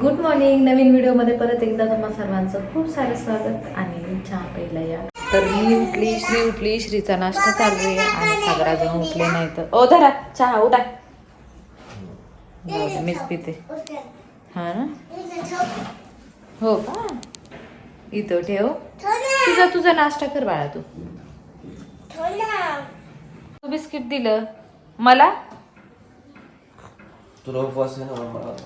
Good morning नवीन व्हिडिओमध्ये परत एकदा तुम्हा सर्वांचं खूप सारं स्वागत आणि चहा पहिला या. तर मी उठली श्री उठली श्रीचा नाश्ता चालू आहे आणि सागर अजून उठले नाही तर ओ धरा चहा उठा. जाऊ दे, मीच पिते. हा ना? हो का? इथं ठेव. तुझा तुझा नाश्ता कर बाळा तू. तू बिस्किट दिलं. मला? तुला उपवास आहे ना मला.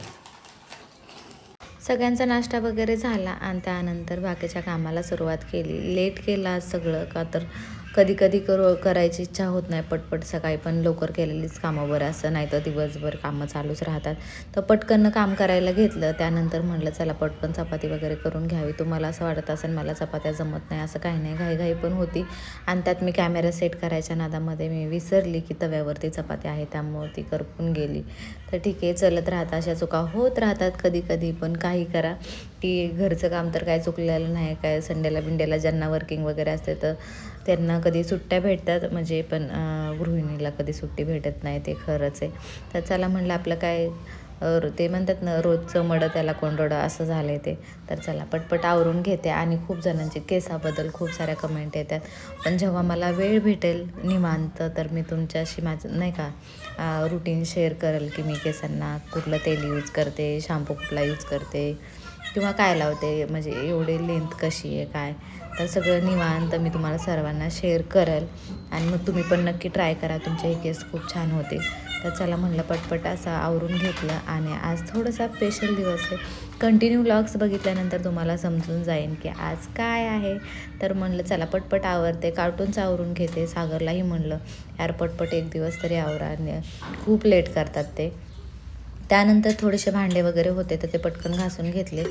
सगळ्यांचा नाश्ता वगैरे झाला आणि त्यानंतर बाकीच्या कामाला सुरुवात केली. लेट केला सगळं का तर कधी कधी करू करायची इच्छा होत नाही पटपट सकाळी पण लवकर केलेलीच कामं बरं. असं नाही तर दिवसभर कामं चालूच राहतात. तर पटकन काम करायला घेतलं त्यानंतर म्हटलं चला पटकन चपाती वगैरे करून घ्यावी. तुम्हाला असं वाटत असेल मला चपात्या जमत नाही. असं काही नाही घाईघाई पण होती. आणि त्यात मी कॅमेरा सेट करायच्या नादामध्ये मी विसरली की तव्यावरती चपाती आहे त्यामुळे ती करपून गेली. तर ठीक आहे चलत राहतात अशा चुका होत राहतात कधी कधी पण काही करा. की घरचं काम तर काय चुकलेलं नाही काय संडेला बिंडेला ज्यांना वर्किंग वगैरे असते तर त्यांना कधी सुट्ट्या भेटतात म्हणजे पण गृहिणीला कधी सुट्टी भेटत नाही ते खरंच आहे. तर चला म्हणलं आपलं काय ते म्हणतात ना रोजचं मडं त्याला कोंडोडं असं झालं ते. तर चला पटपट आवरून घेते आणि खूप जणांचे केसाबद्दल खूप साऱ्या कमेंट येतात. पण जेव्हा मला वेळ भेटेल निवांत तर मी तुमच्याशी माझं नाही का रुटीन शेअर करेल की मी केसांना कुठलं तेल यूज करते शॅम्पू कुठला यूज करते. किंवा काय लावते म्हणजे एवढे लेंथ कशी आहे काय? तर सगळं निवांत मी तुम्हाला सर्वांना शेअर करेल. आणि मग तुम्ही पण नक्की ट्राय करा तुमचे हे केस खूप छान होते तर चला म्हणलं पटपट असं आवरून घेतलं. आणि आज थोडासा स्पेशल दिवस आहे. कंटिन्यू व्लॉग्स बघितल्यानंतर तुम्हाला समजून जाईन की आज काय आहे. तर म्हणलं चला पटपट आवरते. कार्टून्स आवरून घेते. सागरलाही म्हणलं यार पटपट एक दिवस तरी आवरा. खूप लेट करतात ते. त्यानंतर थोडेसे भांडे वगैरे होते तर ते पटकन घासून घेतले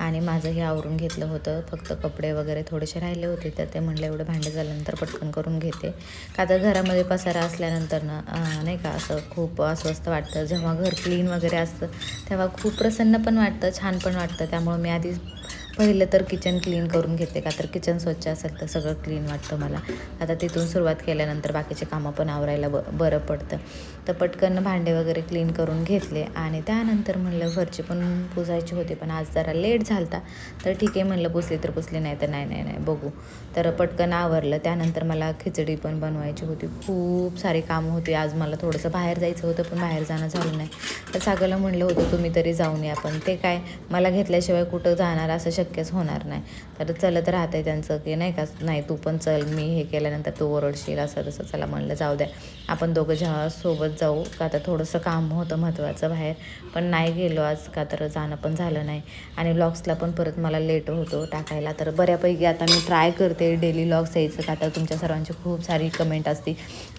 आणि माझं हे आवरून घेतलं होतं. फक्त कपडे वगैरे थोडेसे राहिले होते तर ते म्हणलं एवढं भांडे झाल्यानंतर पटकन करून घेते. का तर घरामध्ये पसारा असल्यानंतर ना नाही का असं खूप अस्वस्थ वाटतं. जेव्हा घर क्लीन वगैरे असतं तेव्हा खूप प्रसन्न पण वाटतं छान पण वाटतं. त्यामुळं मी आधी पहिलं तर किचन क्लीन करून घेते का तर किचन स्वच्छ असेल तर सगळं क्लीन वाटतं मला. आता तिथून सुरुवात केल्यानंतर बाकीचे कामं पण आवरायला ब बरं पडतं. तर पटकन भांडे वगैरे क्लीन करून घेतले आणि त्यानंतर म्हणलं घरची पण पुसायचे होती पण आज जरा लेट झालता. तर ठीक आहे म्हणलं पुसली तर पुसली नाही तर नाही नाही नाही बघू. तर पटकन आवरलं. त्यानंतर मला खिचडी पण बनवायची होती. खूप सारी कामं होती. आज मला थोडंसं बाहेर जायचं होतं पण बाहेर जाणं झालं नाही. तर सागरला म्हणलं होतं तुम्ही तरी जाऊन या पण ते काय? मला घेतल्याशिवाय कुठं जाणार? असं शक्य शक्यच होणार नाही. तर चलत राहतंय त्यांचं की नाही का नाही तू पण चल मी हे केल्यानंतर तू ओरडशील असं तसं चला म्हणलं जाऊ द्या. आपण दोघं जेव्हा सोबत जाऊ का तर थोडंसं काम होतं महत्त्वाचं बाहेर पण नाही गेलो आज का तर जाणं पण झालं नाही. आणि ब्लॉग्सला पण परत मला लेट होतो टाकायला तर बऱ्यापैकी आता मी ट्राय करते डेली व्लॉग्स यायचं का तर तुमच्या सर्वांची खूप सारी कमेंट असते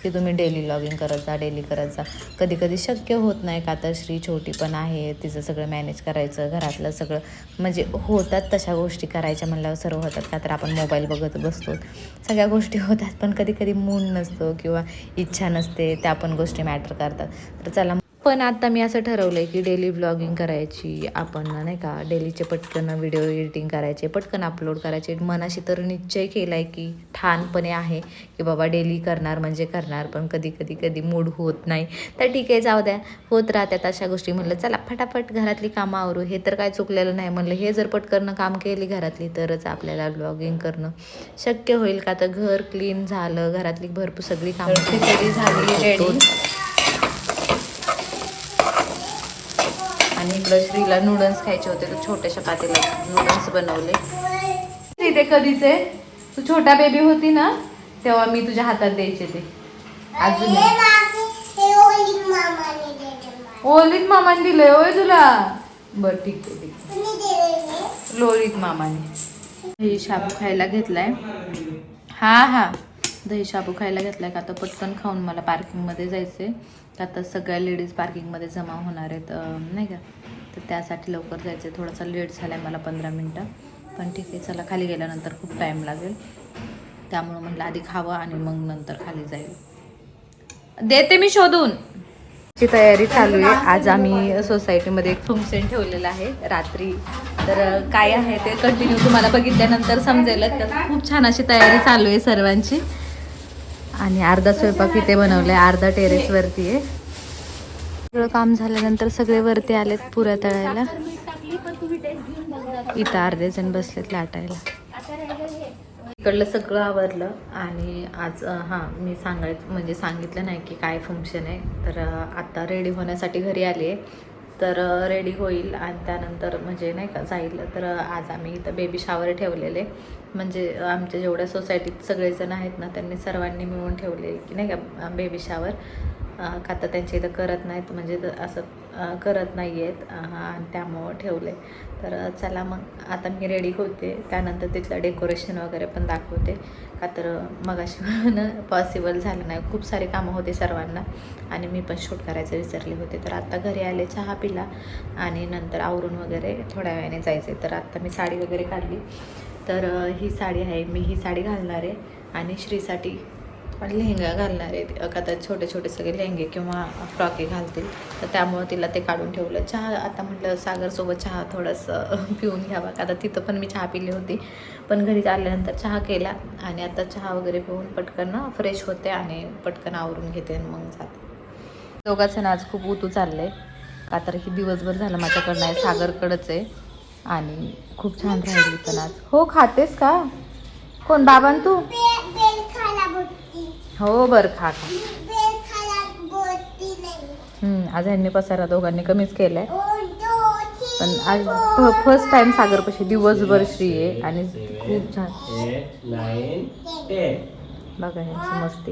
की तुम्ही डेली लॉगिंग करत जा डेली करत जा. कधी कधी शक्य होत नाही का तर श्री छोटी पण आहे तिचं सगळं मॅनेज करायचं घरातलं सगळं म्हणजे होतात तशा गोष्टी करायच्या म्हणल्यावर सर्व होतात का तर आपण मोबाईल बघत बसतो. सगळ्या गोष्टी होतात पण कधी कधी मूड नसतो किंवा इच्छा नसते त्या पण गोष्टी मॅटर करतात. तर चला पण आता मी असं ठरवलं आहे की डेली व्लॉगिंग करायची आपण नाही का डेलीचे पटकन व्हिडिओ एडिटिंग करायचे पटकन अपलोड करायचे. मनाशी तर निश्चय केला आहे की ठाणपणे आहे की बाबा डेली करणार म्हणजे करणार पण कधी कधी कधी मूड होत नाही. तर ठीक आहे जाऊ द्या. होत राहतात अशा गोष्टी. म्हणलं चला फटाफट घरातली कामं आवरू. हे तर काय चुकलेलं नाही. म्हणलं हे जर पटकन काम केली घरातली तरच आपल्याला ब्लॉगिंग करणं शक्य होईल. का तर घर क्लीन झालं घरातली भरपूर सगळी कामं झाली. आणि इकडं श्रीला नूडल्स खायचे होते तर छोट्याशा पातेला नूडल्स बनवले. ते कधीचे तू छोटा बेबी होती ना तेव्हा मी तुझ्या हातात द्यायचे ते. अजून ओलीत मामाने दिलंय होय तुला. बर ठीक आहे ठीक आहे. मामाने. दही शाबू खायला घेतलाय. हा हा. दही शाबू खायला घेतलाय का? तर पटकन खाऊन मला पार्किंगमध्ये जायचंय. आता सगळ्या लेडीज पार्किंगमध्ये जमा होणार आहेत नाही का? तर त्यासाठी लवकर जायचं आहे थोडासा लेट झाला आहे मला पंधरा मिनटं. पण ठीक आहे चला खाली गेल्यानंतर खूप टाईम लागेल. त्यामुळं म्हटलं आधी खावं आणि मग नंतर खाली जाईल. देते मी शोधून. ची तयारी चालू आहे. आज आम्ही सोसायटीमध्ये एक फंक्शन ठेवलेलं आहे रात्री. तर काय आहे ते कंटिन्यू तुम्हाला बघितल्यानंतर समजेल. तर खूप छान अशी तयारी चालू आहे सर्वांची. आणि अर्धा स्वयंपाक इथे बनवलाय. अर्धा टेरेसवरती आहे. सगळं काम झाल्यानंतर सगळे वरती आलेत पुऱ्या तळायला इथं अर्धे जण बसलेत लाटायला. इकडलं सगळं आवरलं आणि आज हां मी सांगायचं म्हणजे सांगितलं नाही की काय फंक्शन आहे. तर आत्ता आता रेडी होण्यासाठी घरी आली आहे. तर रेडी होईल आणि त्यानंतर म्हणजे नाही का जाईल. तर आज आम्ही इथं बेबी शावर ठेवलेले. म्हणजे आमच्या जेवढ्या सोसायटीत सगळेजण आहेत ना त्यांनी सर्वांनी मिळून ठेवले की नाही का बेबी शावर का तर त्यांच्या इथं करत नाहीत म्हणजे असं करत नाही आहेत आणि त्यामुळं ठेवले तर चला मग आता मी रेडी होते. त्यानंतर तिथलं डेकोरेशन वगैरे पण दाखवते. का तर मगाशी पॉसिबल झालं नाही. खूप सारे कामं होते सर्वांना. आणि मी पण शूट करायचं विसरले होते. तर आत्ता घरी आले चहा पिला. आणि नंतर आवरून वगैरे थोड्या वेळाने जायचे तर आत्ता मी साडी वगैरे काढली. तर ही साडी आहे. मी ही साडी घालणार. आहे आणि श्रीसाठी पण लेहंगा घालणार आहे. का तर छोटे छोटे सगळे लेहंगे किंवा फ्रॉके घालतील. तर त्यामुळं तिला ते काढून ठेवलं. चहा आता म्हटलं सागरसोबत चहा थोडंसं पिऊन घ्यावा. का आता तिथं पण मी चहा पिली होती. पण घरी आल्यानंतर चहा केला आणि आता चहा वगैरे पिऊन पटकन फ्रेश होते आणि पटकन आवरून घेते आणि मग जाते. दोघांचं आज खूप उतू चाललं आहे का तर ही दिवसभर झालं माझ्याकडनं आहे. सागरकडंच आहे. आणि खूप छान राहिली पण आज. हो खातेस का? कोण? बाबां तू? हो बरं खा खा हम्म, आज ह्यांनी पसारा दोघांनी कमीच केलाय पण आज फर्स्ट टाइम सागरपाशी दिवसभर श्री आहे आणि खूप छान. बघा ह्यांची मस्ती.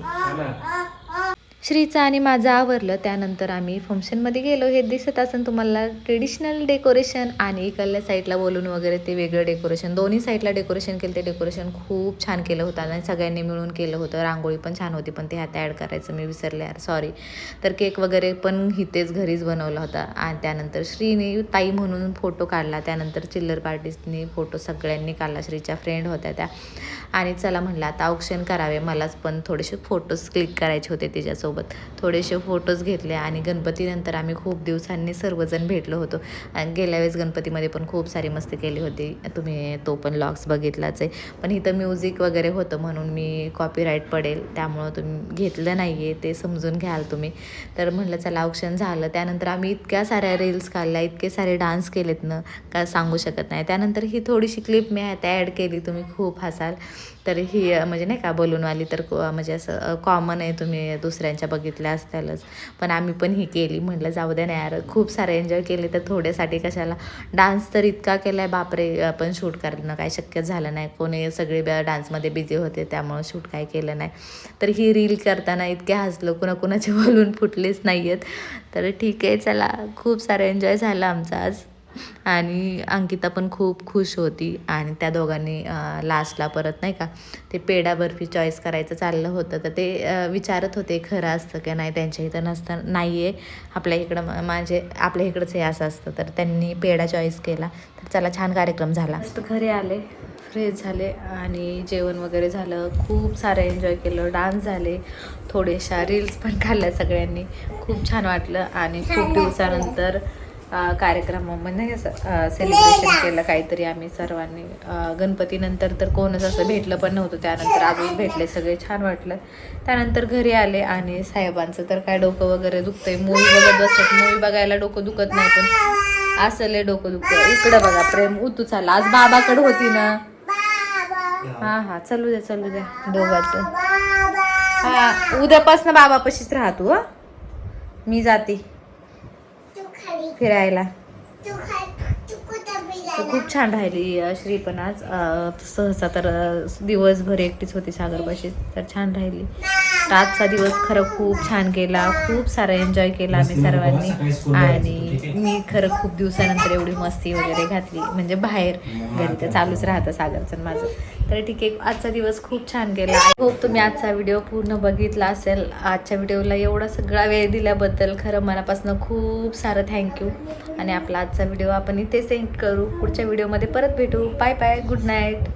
श्रीचं आणि माझं आवरलं त्यानंतर आम्ही फंक्शनमध्ये गेलो. हे दिसत असेल तुम्हाला ट्रेडिशनल डेकोरेशन आणि इकडल्या साईडला बोलून वगैरे ते वेगळं डेकोरेशन दोन्ही साईडला डेकोरेशन केलं ते डेकोरेशन खूप छान केलं होतं आणि सगळ्यांनी मिळून केलं होतं. रांगोळी पण छान होती पण ते आता ॲड करायचं मी विसरले यार सॉरी तर केक वगैरे पण इथेच घरीच बनवला होता. आणि त्यानंतर श्रीने ताई म्हणून फोटो काढला. त्यानंतर चिल्लर पार्टीजनी फोटो सगळ्यांनी काढला. श्रीच्या फ्रेंड होत्या त्या. आणि चला म्हणलं आता औक्षण करावे. मलाच पण थोडेसे फोटोज क्लिक करायचे होते तिच्यासोबत. थोडेसे फोटोज घेतले आणि गणपतीनंतर आम्ही खूप दिवसांनी सर्वजण भेटलो होतो. गेल्या वेळेस गणपतीमध्ये पण खूप सारी मस्ती केली होती. तुम्ही तो पण लॉग्स बघितलाच आहे. पण इथं म्युझिक वगैरे होतं म्हणून मी कॉपीराईट पडेल. त्यामुळं तुम्ही घेतलं नाही आहे ते समजून घ्याल तुम्ही. तर म्हणलं चला औक्षण झालं. त्यानंतर आम्ही इतक्या साऱ्या रील्स काढल्या इतके सारे डान्स केलेत ना का सांगू शकत नाही. त्यानंतर ही थोडीशी क्लिप मी आता ॲड केली. तुम्ही खूप हसाल. तर ही म्हणजे नाही का बलूनवाली तर को- म्हणजे असं कॉमन आहे. तुम्ही दुसऱ्यांच्या बघितल्या असतालच. पण आम्ही पण ही केली. म्हटलं जाऊ द्या ना यार खूप सारे एन्जॉय केले तर थोड्यासाठी कशाला. डान्स तर इतका केला आहे बापरे आपण शूट करणं काय शक्य झालं नाही. कोणी सगळे डान्समध्ये बिझी होते त्यामुळं शूट काय केलं नाही. तर ही रील करताना इतके हसलो कुणा कुणाचे बोलून फुटलेच नाही आहेत तर ठीक आहे चला. खूप सारं एन्जॉय झालं आमचा आज. आणि अंकिता पण खूप खुश होती आणि त्या दोघांनी लास्टला परत नाही का ते पेढा बर्फी चॉईस करायचं चाललं होतं. तर ते विचारत होते खरं असतं की नाही? त्यांच्या इथं नसतं नाही आहे आपल्या इकडं म- म्हणजे आपल्या इकडंच हे असं असतं. तर त्यांनी पेढा चॉईस केला. तर चला छान कार्यक्रम झाला. घरी आले. फ्रेश झाले आणि जेवण वगैरे झालं. खूप सारं एन्जॉय केलं. डान्स झाले. थोड्याशा रील्स पण काढल्या सगळ्यांनी. खूप छान वाटलं आणि खूप दिवसानंतर कार्यक्रमामध्ये म्हणजे असं सेलिब्रेशन केलं काहीतरी आम्ही सर्वांनी. गणपतीनंतर तर कोणच असं भेटलं पण नव्हतं. त्यानंतर आजच भेटले सगळे छान वाटलं. त्यानंतर घरी आले आणि साहेबांचं तर काय डोकं वगैरे दुखतंय. मूवी बघत बसत मूवी बघायला डोकं दुखत नाही पण असं डोकं दुखतं इकडं बघा प्रेम उतू चालला. आज बाबाकडे होती ना? हा हा. चलू द्या चलू द्या. दोघांचं. हा उद्यापासनं बाबापाशीच राहतो मी जाते. फिरायला. तर खूप छान राहिली श्री पण आज. सहसा तर दिवसभर एकटीच होती सागरपाशी तर छान राहिली. आजचा दिवस खरं खूप छान गेला. खूप सारा एन्जॉय केला आम्ही सर्वांनी. आणि मी खरं खूप दिवसानंतर एवढी मस्ती वगैरे घातली. म्हणजे बाहेर घरी तर चालूच राहतं सागरचं माझं. तर ठीक आहे आजचा दिवस खूप छान गेला. आय होप तुम्ही आजचा व्हिडिओ पूर्ण बघितला असेल. आजच्या व्हिडिओला एवढा सगळा वेळ दिल्याबद्दल खरं मनापासून खूप सारं थँक्यू आणि आपला आजचा व्हिडिओ आपण इथे सेंड करू. पुढच्या व्हिडिओमध्ये परत भेटू. Bye bye good night